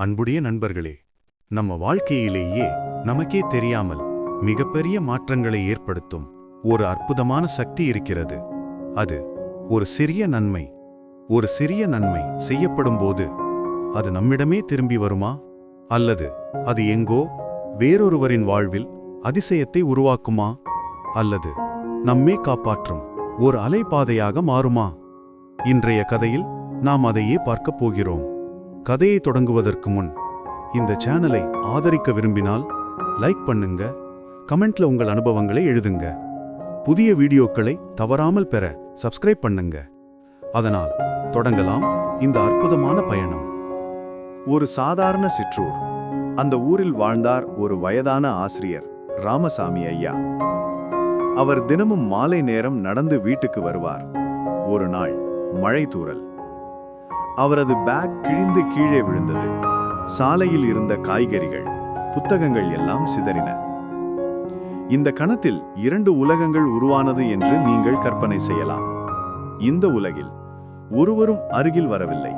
அன்புடைய நண்பர்களே நம்ம வாழ்க்கையிலேயே நமக்கே தெரியாமல் மிகப்பெரிய மாற்றங்களை ஏற்படுத்தும் ஒரு அற்புதமான சக்தி இருக்கிறது. அது ஒரு சிறிய நன்மை ஒரு சிறிய நன்மை செய்யப்படும்போது அது நம்மிடமே திரும்பி வருமா? அல்லது அது எங்கோ வேறொருவரின் வாழ்வில் அதிசயத்தை உருவாக்குமா? அல்லது நம்மே காப்பாற்றும் ஒரு அலைபாதையாக மாறுமா? இன்றைய கதையில் நாம் அதையே பார்க்கப் போகிறோம். கதையை தொடங்குவதற்கு முன் இந்த சேனலை ஆதரிக்க விரும்பினால் லைக் பண்ணுங்க கமெண்ட்ல உங்கள் அனுபவங்களை எழுதுங்க. புதிய வீடியோக்களை தவறாமல் பெற சப்ஸ்கிரைப் பண்ணுங்க. அதனால் தொடங்கலாம் இந்த அற்புதமான பயணம். ஒரு சாதாரண சிற்றூர். அந்த ஊரில் வாழ்ந்தார் ஒரு வயதான ஆசிரியர் ராமசாமி ஐயா. அவர் தினமும் மாலை நேரம் நடந்து வீட்டுக்கு வருவார். ஒரு நாள் மழை தூரல் அவரது பேக் கிழிந்து கீழே விழுந்தது. சாலையில் இருந்த காய்கறிகள் புத்தகங்கள் எல்லாம் சிதறின. இந்த கணத்தில் இரண்டு உலகங்கள் உருவானது என்று நீங்கள் கற்பனை செய்யலாம். இந்த உலகில் ஒருவரும் அருகில் வரவில்லை.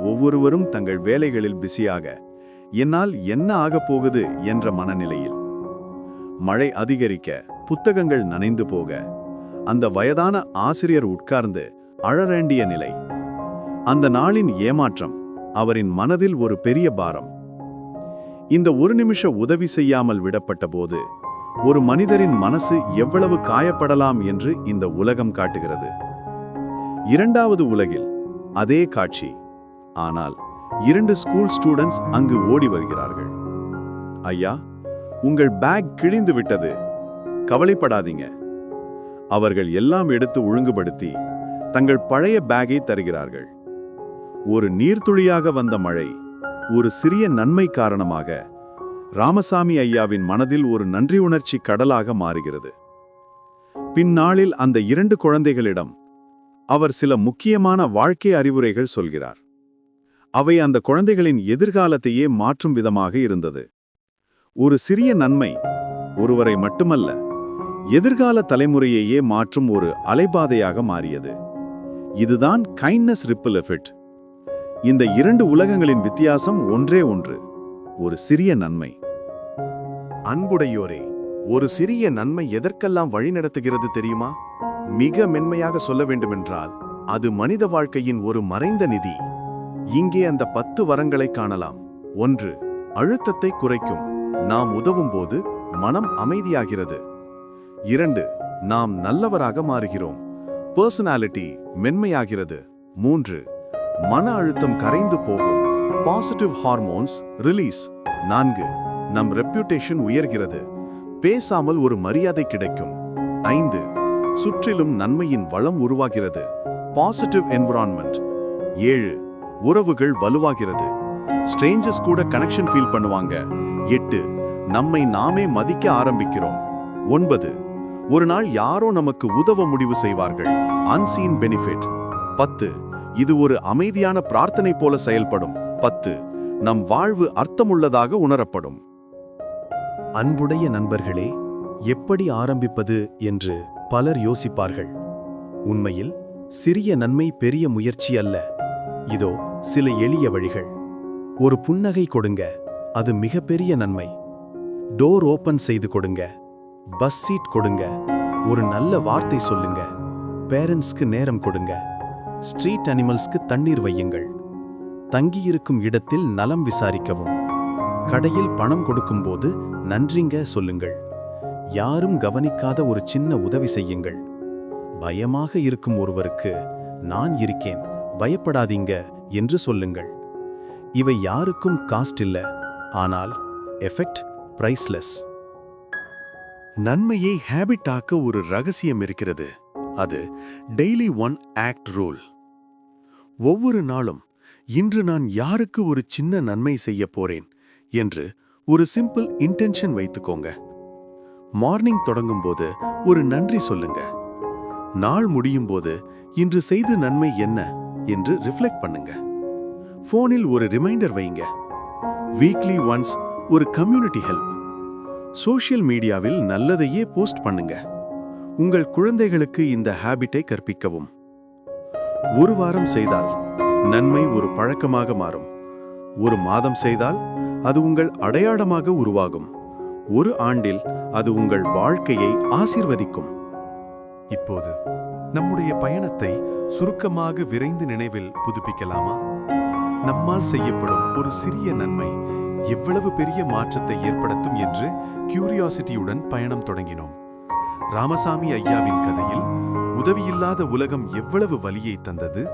ஒவ்வொருவரும் தங்கள் வேலைகளில் பிஸியாக என்னால் என்ன ஆகப் போகுது என்ற மனநிலையில். மழை அதிகரிக்க புத்தகங்கள் நனைந்து போக அந்த வயதான ஆசிரியர் உட்கார்ந்து அழறேண்டிய நிலை. அந்த நாளின் ஏமாற்றம் அவரின் மனதில் ஒரு பெரிய பாரம். இந்த ஒரு நிமிஷ உதவி செய்யாமல் விடப்பட்ட போது ஒரு மனிதரின் மனசு எவ்வளவு காயப்படலாம் என்று இந்த உலகம் காட்டுகிறது. இரண்டாவது உலகில் அதே காட்சி. ஆனால் இரண்டு ஸ்கூல் ஸ்டூடெண்ட்ஸ் அங்கு ஓடி வருகிறார்கள். ஐயா உங்கள் பேக் கிழிந்து விட்டது. கவலைப்படாதீங்க. அவர்கள் எல்லாம் எடுத்து ஒழுங்குபடுத்தி தங்கள் பழைய பேக்கை தருகிறார்கள். ஒரு நீர்த்துளியாக வந்த மழை ஒரு சிறிய நன்மை காரணமாக ராமசாமி ஐயாவின் மனதில் ஒரு நன்றி உணர்ச்சி கடலாக மாறுகிறது. பின்னாளில் அந்த இரண்டு குழந்தைகளிடம் அவர் சில முக்கியமான வாழ்க்கை அறிவுரைகள் சொல்கிறார். அவை அந்த குழந்தைகளின் எதிர்காலத்தையே மாற்றும் விதமாக இருந்தது. ஒரு சிறிய நன்மை ஒருவரை மட்டுமல்ல எதிர்கால தலைமுறையையே மாற்றும் ஒரு அலைபாதையாக மாறியது. இதுதான் கைண்ட்னஸ் ரிப்பிள் எஃபெக்ட் இந்த இரண்டு உலகங்களின் வித்தியாசம் ஒன்றே ஒன்று ஒரு சிறிய நன்மை. அன்புடையோரே ஒரு சிறிய நன்மை எதற்கெல்லாம் வழிநடத்துகிறது தெரியுமா? மிக மென்மையாக சொல்ல வேண்டுமென்றால் அது மனித வாழ்க்கையின் ஒரு மறைந்த நிதி. இங்கே அந்த பத்து வரங்களை காணலாம். ஒன்று அழுத்தத்தை குறைக்கும். நாம் உதவும் போது மனம் அமைதியாகிறது. இரண்டு நாம் நல்லவராக மாறுகிறோம். பர்சனாலிட்டி மென்மையாகிறது. மூன்று மன அழுத்தம் கரைந்து போகும். பாசிட்டிவ் ஹார்மோன்ஸ் ரிலீஸ் நான்கு நம் ரெப்யூட்டேஷன் உயர்கிறது. பேசாமல் ஒரு மரியாதை கிடைக்கும். ஐந்து சுற்றிலும் நன்மையின் வளம் உருவாகிறது. பாசிட்டிவ் என்விரான்மெண்ட் ஏழு உறவுகள் வலுவாகிறது. ஸ்ட்ரேஞ்சர்ஸ் கூட கனெக்ஷன் ஃபீல் பண்ணுவாங்க. எட்டு நம்மை நாமே மதிக்க ஆரம்பிக்கிறோம். ஒன்பது ஒரு நாள் யாரோ நமக்கு உதவ முடிவு செய்வார்கள். அன்சீன் பெனிஃபிட் பத்து இது ஒரு அமைதியான பிரார்த்தனை போல செயல்படும். பத்து நம் வாழ்வு அர்த்தமுள்ளதாக உணரப்படும். அன்புடைய நண்பர்களே எப்படி ஆரம்பிப்பது என்று பலர் யோசிப்பார்கள். உண்மையில் சிறிய நன்மை பெரிய முயற்சி அல்ல. இதோ சில எளிய வழிகள். ஒரு புன்னகை கொடுங்க அது மிகப்பெரிய நன்மை. டோர் ஓபன் செய்து கொடுங்க. பஸ் சீட் கொடுங்க. ஒரு நல்ல வார்த்தை சொல்லுங்க. பேரண்ட்ஸ்க்கு நேரம் கொடுங்க. ஸ்ட்ரீட் அனிமல்ஸ்க்கு தண்ணீர் வையுங்கள். தங்கியிருக்கும் இடத்தில் நலம் விசாரிக்கவும். கடையில் பணம் கொடுக்கும்போது நன்றிங்க சொல்லுங்கள். யாரும் கவனிக்காத ஒரு சின்ன உதவி செய்யுங்கள். பயமாக இருக்கும் ஒருவருக்கு நான் இருக்கேன் பயப்படாதீங்க என்று சொல்லுங்கள். இவை யாருக்கும் காஸ்ட் இல்ல ஆனால் எஃபெக்ட் பிரைஸ்லெஸ். நன்மையை ஹேபிட் ஆக்க ஒரு ரகசியம் இருக்கிறது. அது டெய்லி ஒன் ஆக்ட் ரூல். ஒவ்வொரு நாளும் இன்று நான் யாருக்கு ஒரு சின்ன நன்மை செய்ய போறேன் என்று ஒரு சிம்பிள் இன்டென்ஷன் வைத்துக்கோங்க. மார்னிங் தொடங்கும்போது ஒரு நன்றி சொல்லுங்க. நாள் முடியும் போது இன்று செய்த நன்மை என்ன என்று ரிஃப்ளெக்ட் பண்ணுங்க. ஃபோனில் ஒரு ரிமைண்டர் வைங்க. வீக்லி ஒன்ஸ் ஒரு கம்யூனிட்டி ஹெல்ப் சோஷியல் மீடியாவில் நல்லதையே போஸ்ட் பண்ணுங்க. உங்கள் குழந்தைகளுக்கு இந்த ஹாபிட்டை கற்பிக்கவும். ஒரு வாரம் செய்தால் நன்மை ஒரு பழக்கமாக மாறும். ஒரு மாதம் செய்தால் அது உங்கள் அடையாளமாக உருவாகும். ஒரு ஆண்டில் அது உங்கள் வாழ்க்கையை ஆசிர்வதிக்கும். இப்போது நம்முடைய பயணத்தை சுருக்கமாக விரைந்து நினைவில் புதுப்பிக்கலாமா? நம்மால் செய்யப்படும் ஒரு சிறிய நன்மை எவ்வளவு பெரிய மாற்றத்தை ஏற்படுத்தும் என்று கியூரியாசிட்டியுடன் பயணம் தொடங்கினோம். ராமசாமி ஐயாவின் கதையில் உதவியில்லாத உலகம் எவ்வளவு வலியை தந்தது?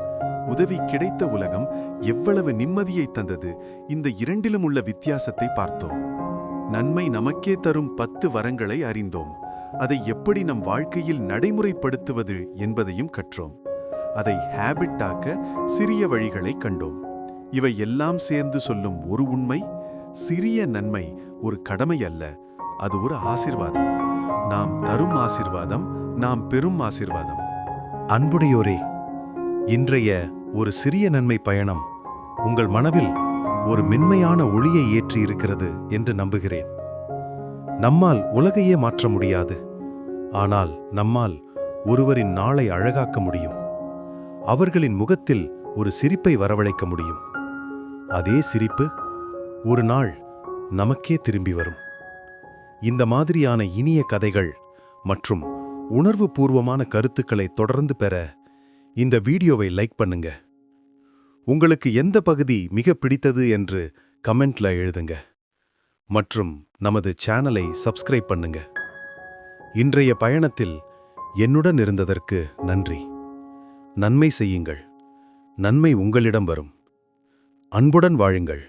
உதவி கிடைத்த உலகம் எவ்வளவு நிம்மதியை தந்தது? இந்த இரண்டிலும் உள்ள வித்தியாசத்தை பார்த்தோம். நன்மை நமக்கே தரும் பத்து வரங்களை அறிந்தோம். அதை எப்படி நம் வாழ்க்கையில் நடைமுறைப்படுத்துவது என்பதையும் கற்றோம். அதை ஹேபிட்டாக்க சிறிய வழிகளை கண்டோம். இவை எல்லாம் சேர்ந்து சொல்லும் ஒரு உண்மை சிறிய நன்மை ஒரு கடமை அல்ல அது ஒரு ஆசிர்வாதம். நாம் தரும் ஆசிர்வாதம் நாம் பெரும் ஆசிர்வாதம். அன்புடையோரே இன்றைய ஒரு சிறிய நன்மை பயணம் உங்கள் மனவில் ஒரு மென்மையான ஒளியை ஏற்றி இருக்கிறது என்று நம்புகிறேன். நம்மால் உலகையே மாற்ற முடியாது. ஆனால் நம்மால் ஒருவரின் நாளை அழகாக்க முடியும். அவர்களின் முகத்தில் ஒரு சிரிப்பை வரவழைக்க முடியும். அதே சிரிப்பு ஒரு நாள் நமக்கே திரும்பி வரும். இந்த மாதிரியான இனிய கதைகள் மற்றும் உணர்வு பூர்வமான கருத்துக்களை தொடர்ந்து பெற இந்த வீடியோவை லைக் பண்ணுங்க. உங்களுக்கு எந்த பகுதி மிக பிடித்தது என்று கமெண்ட்ல எழுதுங்க. மற்றும் நமது சேனலை சப்ஸ்கிரைப் பண்ணுங்க. இன்றைய பயணத்தில் என்னுடன் இருந்ததற்கு நன்றி. நன்மை செய்யுங்கள். நன்மை உங்களிடம் வரும். அன்புடன் வாழுங்கள்.